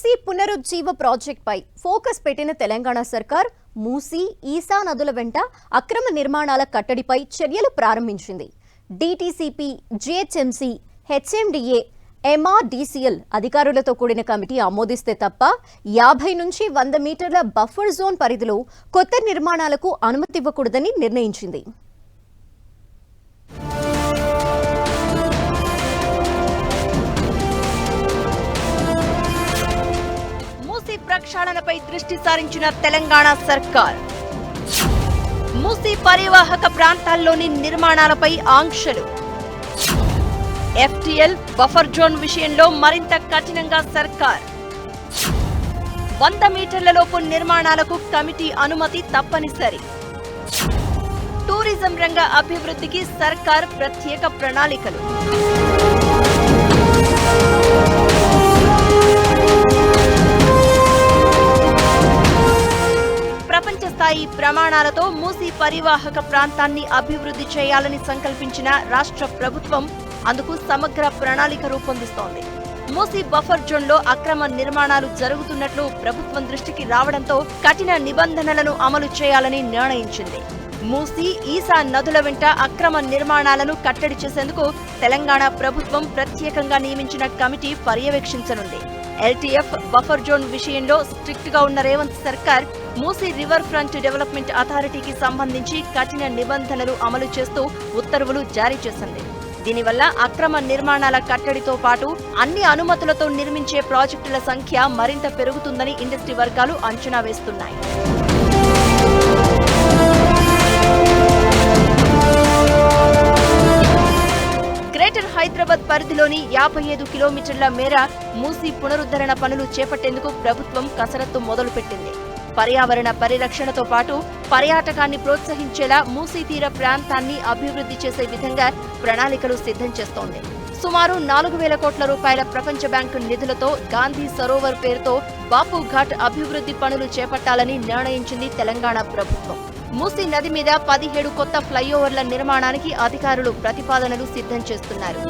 మూసీ పునరుజ్జీవ ప్రాజెక్టుపై ఫోకస్ పెట్టిన తెలంగాణ సర్కార్ మూసీ ఈసా నదుల వెంట అక్రమ నిర్మాణాల కట్టడిపై చర్యలు ప్రారంభించింది. డిటిసిపి జిహెచ్ఎంసి హెచ్ఎండిఏ ఎంఆర్డీసీఎల్ అధికారులతో కూడిన కమిటీ ఆమోదిస్తే తప్ప యాభై నుంచి వంద మీటర్ల బఫర్ జోన్ పరిధిలో కొత్త నిర్మాణాలకు అనుమతి ఇవ్వకూడదని నిర్ణయించింది. దృష్టి సారించిన తెలంగాణ సర్కార్. మూసీ పరివాహక ప్రాంతాల్లోని నిర్మాణాలపై ఆంక్షలు. ఎఫ్టిఎల్ బఫర్ జోన్ విషయంలో మరింత కఠినంగా సర్కార్. వంద మీటర్లలోపు నిర్మాణాలకు కమిటీ అనుమతి తప్పనిసరి. టూరిజం రంగ అభివృద్ధికి సర్కార్ ప్రత్యేక ప్రణాళికలు. ప్రపంచ స్థాయి ప్రమాణాలతో మూసి పరివాహక ప్రాంతాన్ని అభివృద్ధి చేయాలని సంకల్పించిన రాష్ట్ర ప్రభుత్వం అందుకు సమగ్ర ప్రణాళిక రూపొందిస్తోంది. మూసి బఫర్ జోన్లో అక్రమ నిర్మాణాలు జరుగుతున్నట్లు ప్రభుత్వం దృష్టికి రావడంతో కఠిన నిబంధనలను అమలు చేయాలని నిర్ణయించింది. మూసి ఈసా నదుల వెంట అక్రమ నిర్మాణాలను కట్టడి చేసేందుకు తెలంగాణ ప్రభుత్వం ప్రత్యేకంగా నియమించిన కమిటీ పర్యవేక్షించనుంది. ఎల్టీఎఫ్ బఫర్ జోన్ విషయంలో స్ట్రిక్ట్గా ఉన్న రేవంత్ సర్కార్ మూసీ రివర్ ఫ్రంట్ డెవలప్మెంట్ అథారిటీకి సంబంధించి కఠిన నిబంధనలు అమలు చేస్తూ ఉత్తర్వులు జారీ చేసింది. దీనివల్ల అక్రమ నిర్మాణాల కట్టడితో పాటు అన్ని అనుమతులతో నిర్మించే ప్రాజెక్టుల సంఖ్య మరింత పెరుగుతుందని ఇండస్ట్రీ వర్గాలు అంచనా వేస్తున్నాయి. హైదరాబాద్ పరిధిలోని యాభై ఐదు కిలోమీటర్ల మేర మూసీ పునరుద్ధరణ పనులు చేపట్టేందుకు ప్రభుత్వం కసరత్తు మొదలుపెట్టింది. పర్యావరణ పరిరక్షణతో పాటు పర్యాటకాన్ని ప్రోత్సహించేలా మూసీ తీర ప్రాంతాన్ని అభివృద్ధి చేసే విధంగా ప్రణాళికలు సిద్ధం చేస్తోంది. సుమారు నాలుగు వేల కోట్ల రూపాయల ప్రపంచ బ్యాంకు నిధులతో గాంధీ సరోవర్ పేరుతో బాపు ఘాట్ అభివృద్ధి పనులు చేపట్టాలని నిర్ణయించింది తెలంగాణ ప్రభుత్వం. మూసీ నది మీద పదిహేడు కొత్త ఫ్లైఓవర్ల నిర్మాణానికి అధికారులు ప్రతిపాదనలు సిద్ధం చేస్తున్నారు.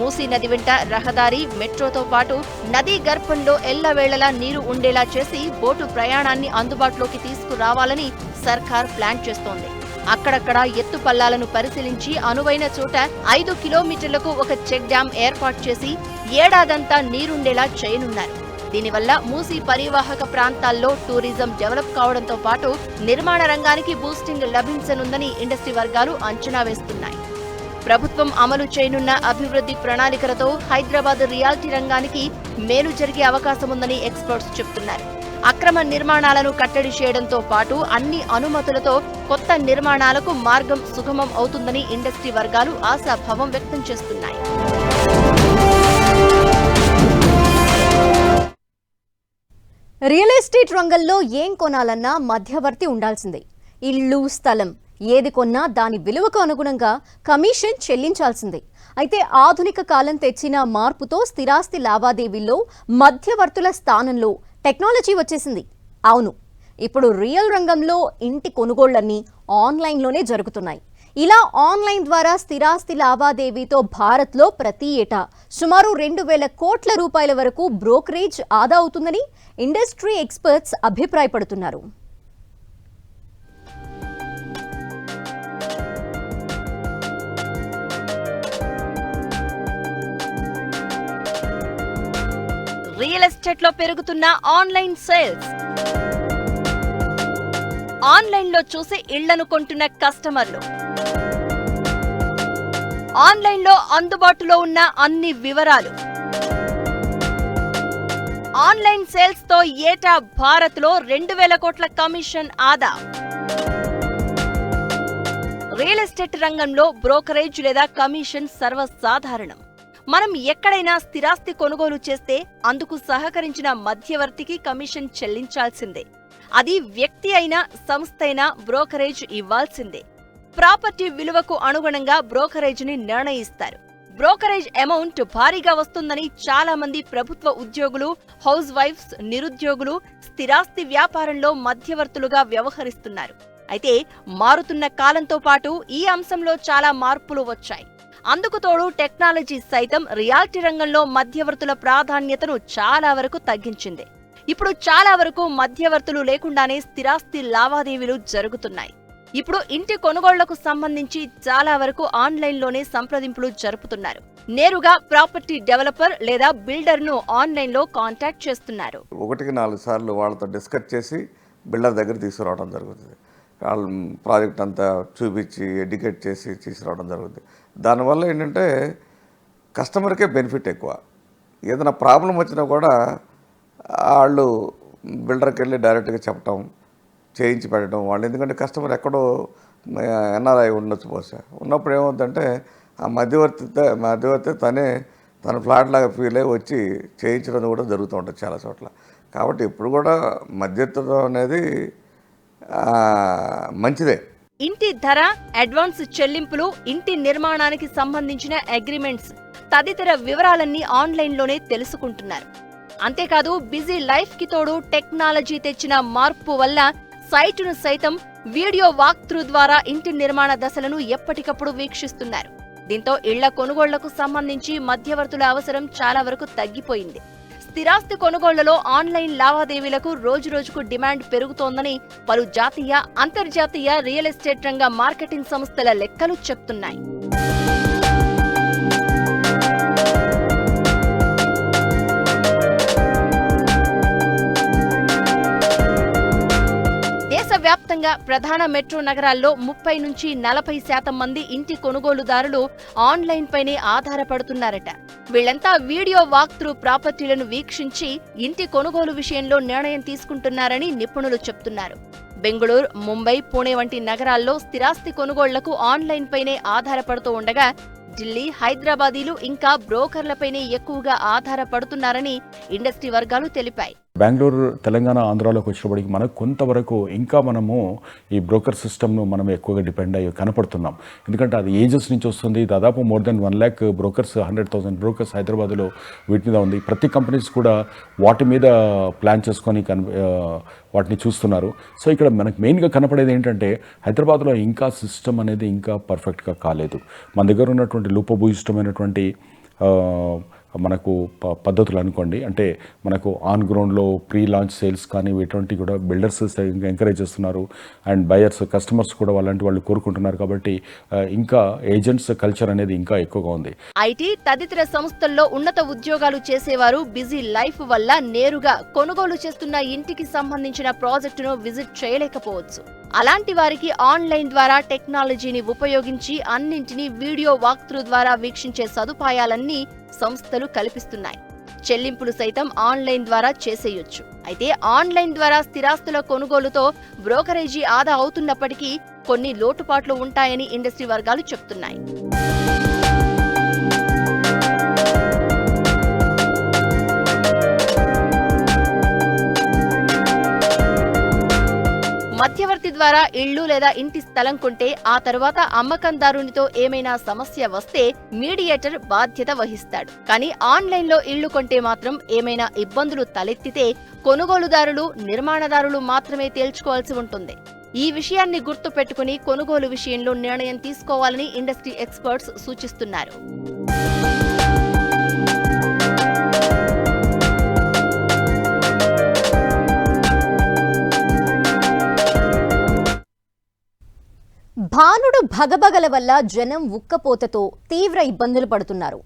మూసీ నది వెంట రహదారి మెట్రోతో పాటు నదీ గర్భంలో ఎల్లవేళలా నీరు ఉండేలా చేసి బోటు ప్రయాణాన్ని అందుబాటులోకి తీసుకురావాలని సర్కార్ ప్లాన్ చేస్తోంది. అక్కడక్కడ ఎత్తు పల్లాలను పరిశీలించి అనువైన చోట ఐదు కిలోమీటర్లకు ఒక చెక్ డ్యాం ఏర్పాటు చేసి ఏడాదంతా నీరుండేలా చేయనున్నారు. దీనివల్ల మూసీ పరివాహక ప్రాంతాల్లో టూరిజం డెవలప్ కావడంతో పాటు నిర్మాణ రంగానికి బూస్టింగ్ లభించనుందని ఇండస్ట్రీ వర్గాలు అంచనా వేస్తున్నాయి. ప్రభుత్వం అమలు చేయనున్న అభివృద్ధి ప్రణాళికలతో హైదరాబాద్ రియాలిటీ రంగానికి మేలు జరిగే అవకాశముందని ఎక్స్పర్ట్స్ చెబుతున్నారు అక్రమ నిర్మాణాలను కట్టడి చేయడంతో పాటు అన్ని అనుమతులతో కొత్త నిర్మాణాలకు మార్గం సుగమం అవుతుందని ఇండస్ట్రీ వర్గాలు ఆశాభావం వ్యక్తం చేస్తున్నాయి. రియల్ ఎస్టేట్ రంగంలో ఏం కొనాలన్నా మధ్యవర్తి ఉండాల్సిందే. ఇల్లు స్థలం ఏది కొన్నా దాని విలువకు అనుగుణంగా కమిషన్ చెల్లించాల్సిందే. అయితే ఆధునిక కాలం తెచ్చిన మార్పుతో స్థిరాస్తి లావాదేవీల్లో మధ్యవర్తుల స్థానంలో టెక్నాలజీ వచ్చేసింది. అవును ఇప్పుడు రియల్ రంగంలో ఇంటి కొనుగోళ్ళన్నీ ఆన్లైన్లోనే జరుగుతున్నాయి. ఇలా ఆన్లైన్ ద్వారా స్థిరాస్తి లావాదేవీతో భారత్లో ప్రతి ఏటా సుమారు రెండు వేల కోట్ల రూపాయల వరకు బ్రోకరేజ్ ఆదా అవుతుందని ఇండస్ట్రీ ఎక్స్పర్ట్స్ అభిప్రాయపడుతున్నారు. రియల్లో పెరుగుతున్న ఆన్లైన్ సేల్స్. ఆన్లైన్లో చూసి ఇళ్ళను కొంటున్న కస్టమర్లు. ఆన్లైన్లో అందుబాటులో ఉన్న అన్ని వివరాలు. ఆన్లైన్ సేల్స్తో ఏటా భారత్లో రెండు వేల కోట్ల కమిషన్ ఆదా. రియల్ ఎస్టేట్ రంగంలో బ్రోకరేజ్ లేదా కమిషన్ సర్వసాధారణం. మనం ఎక్కడైనా స్థిరాస్తి కొనుగోలు చేస్తే అందుకు సహకరించిన మధ్యవర్తికి కమిషన్ చెల్లించాల్సిందే. అది వ్యక్తి అయినా సంస్థ అయినా బ్రోకరేజ్ ఇవ్వాల్సిందే. ప్రాపర్టీ విలువకు అనుగుణంగా బ్రోకరేజ్ని నిర్ణయిస్తారు. బ్రోకరేజ్ అమౌంట్ భారీగా వస్తుందని చాలా మంది ప్రభుత్వ ఉద్యోగులు హౌస్ వైఫ్స్ నిరుద్యోగులు స్థిరాస్తి వ్యాపారంలో మధ్యవర్తులుగా వ్యవహరిస్తున్నారు. అయితే మారుతున్న కాలంతో పాటు ఈ అంశంలో చాలా మార్పులు వచ్చాయి. అందుకు తోడు టెక్నాలజీ సైతం రియాలిటీ రంగంలో మధ్యవర్తుల ప్రాధాన్యతను చాలా వరకు తగ్గించింది. ఇప్పుడు చాలా వరకు మధ్యవర్తులు లేకుండానే స్థిరాస్తి లావాదేవీలు జరుగుతున్నాయి. ఇప్పుడు ఇంటి కొనుగోళ్ళకు సంబంధించి చాలా వరకు ఆన్లైన్లోనే సంప్రదింపులు జరుపుతున్నారు. నేరుగా ప్రాపర్టీ డెవలపర్ లేదా బిల్డర్ను ఆన్లైన్లో కాంటాక్ట్ చేస్తున్నారు. ఒకటికి నాలుగు సార్లు వాళ్ళతో డిస్కస్ చేసి బిల్డర్ దగ్గర తీసుకురావడం జరుగుతుంది. వాళ్ళ ప్రాజెక్ట్ అంతా చూపించి ఎడ్యుకేట్ చేసి తీసుకురావడం జరుగుతుంది. దానివల్ల ఏంటంటే కస్టమర్కే బెనిఫిట్ ఎక్కువ. ఏదైనా ప్రాబ్లం వచ్చినా కూడా వాళ్ళు బిల్డర్కి వెళ్ళి డైరెక్ట్గా చెప్పటం చేయించి పెట్టడం వాళ్ళు. ఎందుకంటే కస్టమర్ ఎక్కడో ఎన్ఆర్ఐ ఉండొచ్చు బహుశా. ఉన్నప్పుడు ఏమవుతుందంటే ఆ మధ్యవర్తి మధ్యవర్తి తనే తన ఫ్లాట్ లాగా ఫీల్ అయ్యి వచ్చి చేయించడం కూడా జరుగుతూ ఉంటుంది చాలా చోట్ల. కాబట్టి ఇప్పుడు కూడా మధ్యత్వం అనేది మంచిదే. ఇంటి ధర అడ్వాన్స్ చెల్లింపులు ఇంటి నిర్మాణానికి సంబంధించిన అగ్రిమెంట్స్ తదితర వివరాలన్నీ ఆన్లైన్లోనే తెలుసుకుంటున్నారు. అంతేకాదు బిజీ లైఫ్కి తోడు టెక్నాలజీ తెచ్చిన మార్పు వల్ల సైటును సైతం వీడియో వాక్త్రూ ద్వారా ఇంటి నిర్మాణ దశలను ఎప్పటికప్పుడు వీక్షిస్తున్నారు. దీంతో ఇళ్ళ కొనుగోళ్ళకు సంబంధించి మధ్యవర్తుల అవసరం చాలా వరకు తగ్గిపోయింది. స్థిరాస్తి కొనుగోళ్ళలో ఆన్లైన్ లావాదేవీలకు రోజురోజుకు డిమాండ్ పెరుగుతోందని పలు జాతీయ అంతర్జాతీయ రియల్ ఎస్టేట్ రంగ మార్కెటింగ్ సంస్థల లెక్కలు చెప్తున్నాయి. దేశవ్యాప్తంగా ప్రధాన మెట్రో నగరాల్లో ముప్పై నుంచి నలభై శాతం మంది ఇంటి కొనుగోలుదారులు ఆన్లైన్ పైనే ఆధారపడుతున్నారట. వీళ్ళంతా వీడియో వాక్ త్రూ ప్రాపర్టీలను వీక్షించి ఇంటి కొనుగోలు విషయంలో నిర్ణయం తీసుకుంటున్నారని నిపుణులు చెప్తున్నారు. బెంగళూరు ముంబై పూణే వంటి నగరాల్లో స్థిరాస్తి కొనుగోళ్ళకు ఆన్లైన్ పైనే ఆధారపడుతూ ఉండగా ఢిల్లీ హైదరాబాదీలు ఇంకా బ్రోకర్లపైనే ఎక్కువగా ఆధారపడుతున్నారని ఇండస్ట్రీ వర్గాలు తెలిపాయి. బెంగళూరు తెలంగాణ ఆంధ్రాలోకి వచ్చినప్పటికి మనకు కొంతవరకు ఇంకా మనము ఈ బ్రోకర్ సిస్టమ్ను మనం ఎక్కువగా డిపెండ్ అయ్యి కనపడుతున్నాం. ఎందుకంటే అది ఏజెస్ నుంచి వస్తుంది. దాదాపు more than one lakh brokers hundred thousand brokers హైదరాబాద్లో వీటి మీద ఉంది. ప్రతి కంపెనీస్ కూడా వాటి మీద ప్లాన్ చేసుకొని కన్ వాటిని చూస్తున్నారు. సో ఇక్కడ మనకు మెయిన్గా కనపడేది ఏంటంటే హైదరాబాద్లో ఇంకా సిస్టమ్ అనేది ఇంకా పర్ఫెక్ట్గా కాలేదు. మన దగ్గర ఉన్నటువంటి లూపభూయిష్టమైనటువంటి మనకు ప- పద్ధతులు అనుకోండి. అంటే మనకు ఆన్ గ్రౌండ్లో ప్రీ లాంచ్ సేల్స్ కానీ ఇటువంటి కూడా బిల్డర్స్ ఎంకరేజ్ చేస్తున్నారు. అండ్ బయర్స్ కస్టమర్స్ కూడా అలాంటి వాళ్ళు కోరుకుంటున్నారు కాబట్టి ఇంకా ఏజెంట్స్ కల్చర్ అనేది ఇంకా ఎక్కువగా ఉంది. ఐటీ తదితర సంస్థల్లో ఉన్నత ఉద్యోగాలు చేసేవారు బిజీ లైఫ్ వల్ల నేరుగా కొనుగోలు చేస్తున్న ఇంటికి సంబంధించిన ప్రాజెక్టును విజిట్ చేయలేకపోవచ్చు. అలాంటి వారికి ఆన్లైన్ ద్వారా టెక్నాలజీని ఉపయోగించి అన్నింటినీ వీడియో వాక్త్రూ ద్వారా వీక్షించే సదుపాయాలన్నీ సంస్థలు కల్పిస్తున్నాయి. చెల్లింపులు సైతం ఆన్లైన్ ద్వారా చేసేయొచ్చు. అయితే ఆన్లైన్ ద్వారా స్థిరాస్తుల కొనుగోలుతో బ్రోకరేజీ ఆదా అవుతున్నప్పటికీ కొన్ని లోటుపాట్లు ఉంటాయని ఇండస్ట్రీ వర్గాలు చెప్తున్నాయి. ద్వారా ఇళ్ళు లేదా ఇంటి స్థలం కొంటే ఆ తర్వాత అమ్మకందారునితో ఏమైనా సమస్య వస్తే మీడియేటర్ బాధ్యత వహిస్తాడు. కానీ ఆన్లైన్లో ఇళ్ళు కొంటే మాత్రం ఏమైనా ఇబ్బందులు తలెత్తితే కొనుగోలుదారులు నిర్మాణదారులు మాత్రమే తేల్చుకోవాల్సి ఉంటుంది. ఈ విషయాన్ని గుర్తు పెట్టుకుని కొనుగోలు విషయంలో నిర్ణయం తీసుకోవాలని ఇండస్ట్రీ ఎక్స్పర్ట్స్ సూచిస్తున్నారు. భానుడు భగభగల వల్ల జనం ఉక్కపోతతో తీవ్ర ఇబ్బందులు పడుతున్నారు.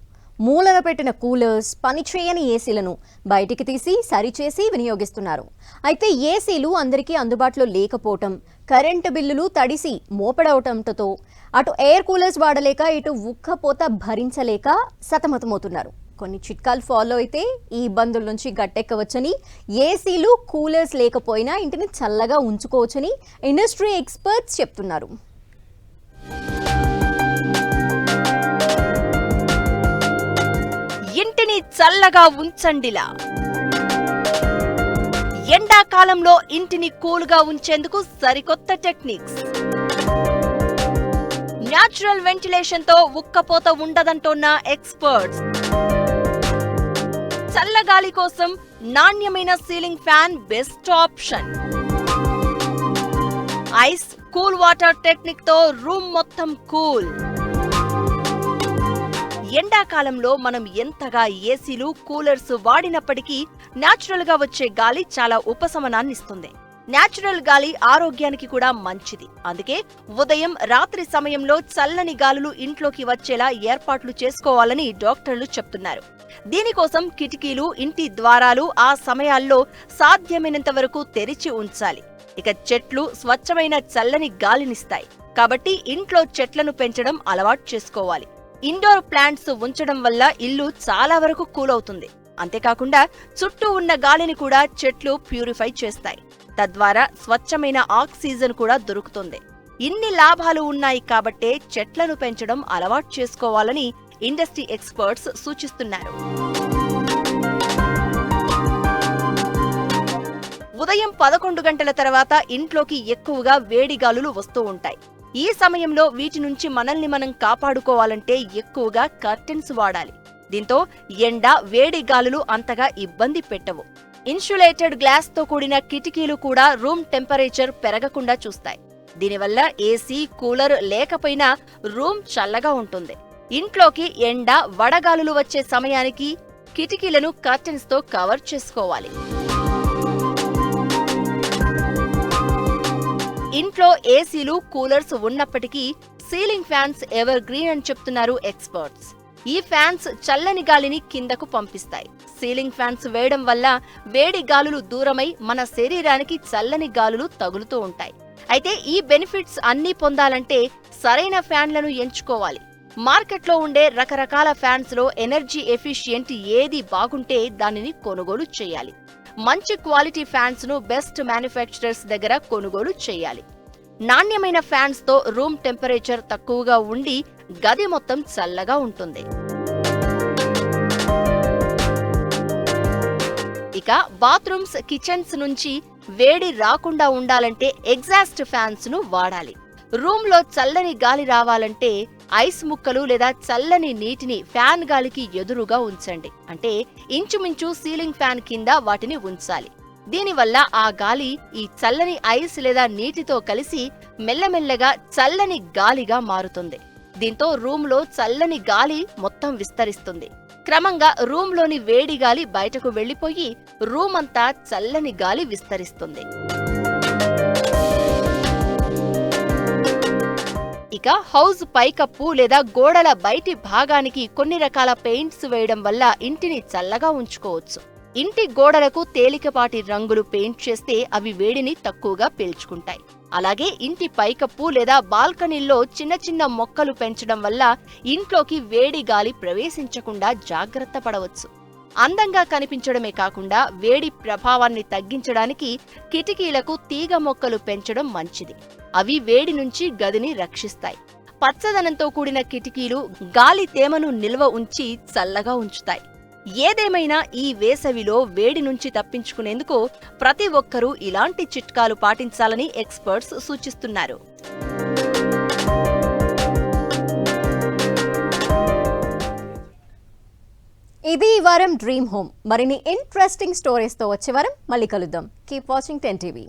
మూలన పెట్టిన కూలర్స్ పనిచేయని ఏసీలను బయటికి తీసి సరిచేసి వినియోగిస్తున్నారు. అయితే ఏసీలు అందరికీ అందుబాటులో లేకపోవటం కరెంటు బిల్లులు తడిసి మోపడవటంతో అటు ఎయిర్ కూలర్స్ వాడలేక ఇటు ఉక్కపోత భరించలేక సతమతమవుతున్నారు. కొన్ని చిట్కాలు ఫాలో అయితే ఈ ఇబ్బందుల నుంచి గట్టెక్కవచ్చని ఏసీలు కూలర్స్ లేకపోయినా ఇంటిని చల్లగా ఉంచుకోవచ్చని ఇండస్ట్రీ ఎక్స్పర్ట్స్ చెప్తున్నారు. ఇంటిని చల్లగా ఉంచండిలా. ఎండాకాలంలో ఇంటిని కూల్గా ఉంచేందుకు సరికొత్త టెక్నిక్స్. న్యాచురల్ వెంటిలేషన్తో ఉక్కపోత ఉండదంటోన్న ఎక్స్పర్ట్స్. చల్లగాలి కోసం నాణ్యమైన ceiling fan best option. Ice cool water టెక్నిక్తో room మొత్తం కూల్. ఎండాకాలంలో మనం ఎంతగా ఏసీలు కూలర్స్ వాడినప్పటికీ న్యాచురల్గా వచ్చే గాలి చాలా ఉపశమనాన్ని ఇస్తుంది న్యాచురల్ గాలి ఆరోగ్యానికి కూడా మంచిది. అందుకే ఉదయం రాత్రి సమయంలో చల్లని గాలులు ఇంట్లోకి వచ్చేలా ఏర్పాట్లు చేసుకోవాలని డాక్టర్లు చెప్తున్నారు. దీనికోసం కిటికీలు ఇంటి ద్వారాలు ఆ సమయాల్లో సాధ్యమైనంత వరకు తెరిచి ఉంచాలి. ఇక చెట్లు స్వచ్ఛమైన చల్లని గాలినిస్తాయి. కాబట్టి ఇంట్లో చెట్లను పెంచడం అలవాటు చేసుకోవాలి. ఇండోర్ ప్లాంట్స్ ఉంచడం వల్ల ఇల్లు చాలా వరకు కూల్ అవుతుంది. అంతేకాకుండా చుట్టూ ఉన్న గాలిని కూడా చెట్లు ప్యూరిఫై చేస్తాయి. తద్వారా స్వచ్ఛమైన ఆక్సిజన్ కూడా దొరుకుతుంది. ఇన్ని లాభాలు ఉన్నాయి కాబట్టే చెట్లను పెంచడం అలవాటు చేసుకోవాలని ఇండస్ట్రీ ఎక్స్పర్ట్స్ సూచిస్తున్నారు. ఉదయం పదకొండు గంటల తర్వాత ఇంట్లోకి ఎక్కువగా వేడి గాలులు వస్తూ ఉంటాయి. ఈ సమయంలో వీటి నుంచి మనల్ని మనం కాపాడుకోవాలంటే ఎక్కువగా కర్టెన్స్ వాడాలి. దీంతో ఎండ వేడి గాలులు అంతగా ఇబ్బంది పెట్టవు. ఇన్సులేటెడ్ గ్లాస్తో కూడిన కిటికీలు కూడా రూమ్ టెంపరేచర్ పెరగకుండా చూస్తాయి. దీనివల్ల ఏసీ కూలర్ లేకపోయినా రూమ్ చల్లగా ఉంటుంది. ఇంట్లోకి ఎండ వడగాలులు వచ్చే సమయానికి కిటికీలను కర్టెన్స్తో కవర్ చేసుకోవాలి. ఇంట్లో ఏసీలు కూలర్స్ ఉన్నప్పటికీ సీలింగ్ ఫ్యాన్స్ ఎవర్ గ్రీన్ అని చెప్తున్నారు ఎక్స్పర్ట్స్. ఈ ఫ్యాన్స్ చల్లని గాలిని కిందకు పంపిస్తాయి. సీలింగ్ ఫ్యాన్స్ వేయడం వల్ల వేడి గాలులు దూరమై మన శరీరానికి చల్లని గాలులు తగులుతూ ఉంటాయి. అయితే ఈ బెనిఫిట్స్ అన్నీ పొందాలంటే సరైన ఫ్యాన్లను ఎంచుకోవాలి. మార్కెట్లో ఉండే రకరకాల ఫ్యాన్స్లో ఎనర్జీ ఎఫిషియెంట్ ఏది బాగుంటే దానిని కొనుగోలు చేయాలి. మంచి క్వాలిటీ ఫ్యాన్స్ను బెస్ట్ మ్యానుఫ్యాక్చరర్స్ దగ్గర కొనుగోలు చేయాలి. నాణ్యమైన ఫ్యాన్స్తో రూమ్ టెంపరేచర్ తక్కువగా ఉండి గది మొత్తం చల్లగా ఉంటుంది. ఇక బాత్రూమ్స్ కిచెన్స్ నుంచి వేడి రాకుండా ఉండాలంటే ఎగ్జాస్ట్ ఫ్యాన్స్ను వాడాలి. రూమ్లో చల్లని గాలి రావాలంటే ఐస్ ముక్కలు లేదా చల్లని నీటిని ఫ్యాన్ గాలికి ఎదురుగా ఉంచండి. అంటే ఇంచుమించు సీలింగ్ ఫ్యాన్ కింద వాటిని ఉంచాలి. దీనివల్ల ఆ గాలి ఈ చల్లని ఐస్ లేదా నీటితో కలిసి మెల్లమెల్లగా చల్లని గాలిగా మారుతుంది. దీంతో రూమ్లో చల్లని గాలి మొత్తం విస్తరిస్తుంది. క్రమంగా రూమ్లోని వేడి గాలి బయటకు వెళ్ళిపోయి రూమ్ అంతా చల్లని గాలి విస్తరిస్తుంది. పైగా హౌస్ పైకప్పు లేదా గోడల బయటి భాగానికి కొన్ని రకాల పెయింట్స్ వేయడం వల్ల ఇంటిని చల్లగా ఉంచుకోవచ్చు. ఇంటి గోడలకు తేలికపాటి రంగులు పెయింట్ చేస్తే అవి వేడిని తక్కువగా పీల్చుకుంటాయి. అలాగే ఇంటి పైకప్పు లేదా బాల్కనీల్లో చిన్న చిన్న మొక్కలు పెంచడం వల్ల ఇంట్లోకి వేడి గాలి ప్రవేశించకుండా జాగ్రత్త పడవచ్చు. అందంగా కనిపించడమే కాకుండా వేడి ప్రభావాన్ని తగ్గించడానికి కిటికీలకు తీగ మొక్కలు పెంచడం మంచిది. అవి వేడి నుంచి గదిని రక్షిస్తాయి. పచ్చదనంతో కూడిన కిటికీలు గాలి తేమను నిల్వ ఉంచి చల్లగా ఉంచుతాయి. ఏదేమైనా ఈ వేసవిలో వేడి నుంచి తప్పించుకునేందుకు ప్రతి ఒక్కరూ ఇలాంటి చిట్కాలు పాటించాలని ఎక్స్పర్ట్స్ సూచిస్తున్నారు. ఇది ఈ వారం డ్రీమ్ హోమ్. మరిన్ని ఇంట్రెస్టింగ్ స్టోరీస్తో వచ్చే వారం మళ్ళీ కలుద్దాం. Keep watching ten TV